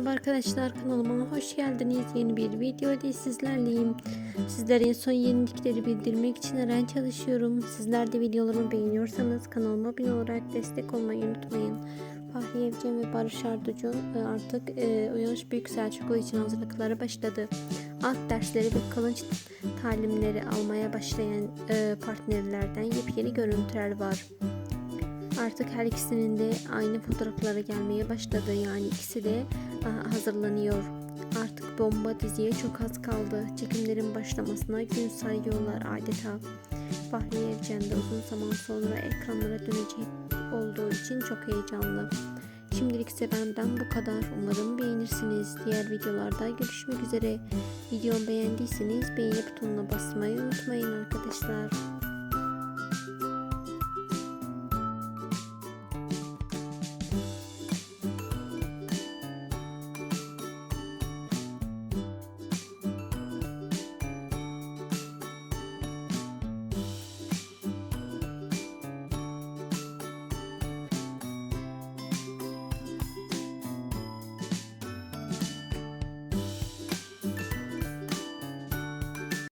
Merhaba arkadaşlar kanalıma hoş geldiniz. Yeni bir videoda sizlerleyim. Sizlere son yenilikleri bildirmek için her an çalışıyorum. Sizler de videolarımı beğeniyorsanız kanalıma abone olarak destek olmayı unutmayın. Fahriye Evcen ve Barış Arducu e, artık e, Uyanış Büyük Selçuklu için hazırlıkları başladı. Alt dersleri ve kılınç talimleri almaya başlayan e, partnerlerden yepyeni görüntüler var. Artık her ikisinin de aynı fotoğraflara gelmeye başladı. Yani ikisi de hazırlanıyor. Artık bomba diziye çok az kaldı. Çekimlerin başlamasına gün sayıyorlar adeta. Fahriye Evcen de uzun zaman sonra ekranlara dönecek olduğu için çok heyecanlı. Şimdilik ise benden bu kadar. Umarım beğenirsiniz. Diğer videolarda görüşmek üzere. Videomu beğendiyseniz beğeni butonuna basmayı unutmayın arkadaşlar.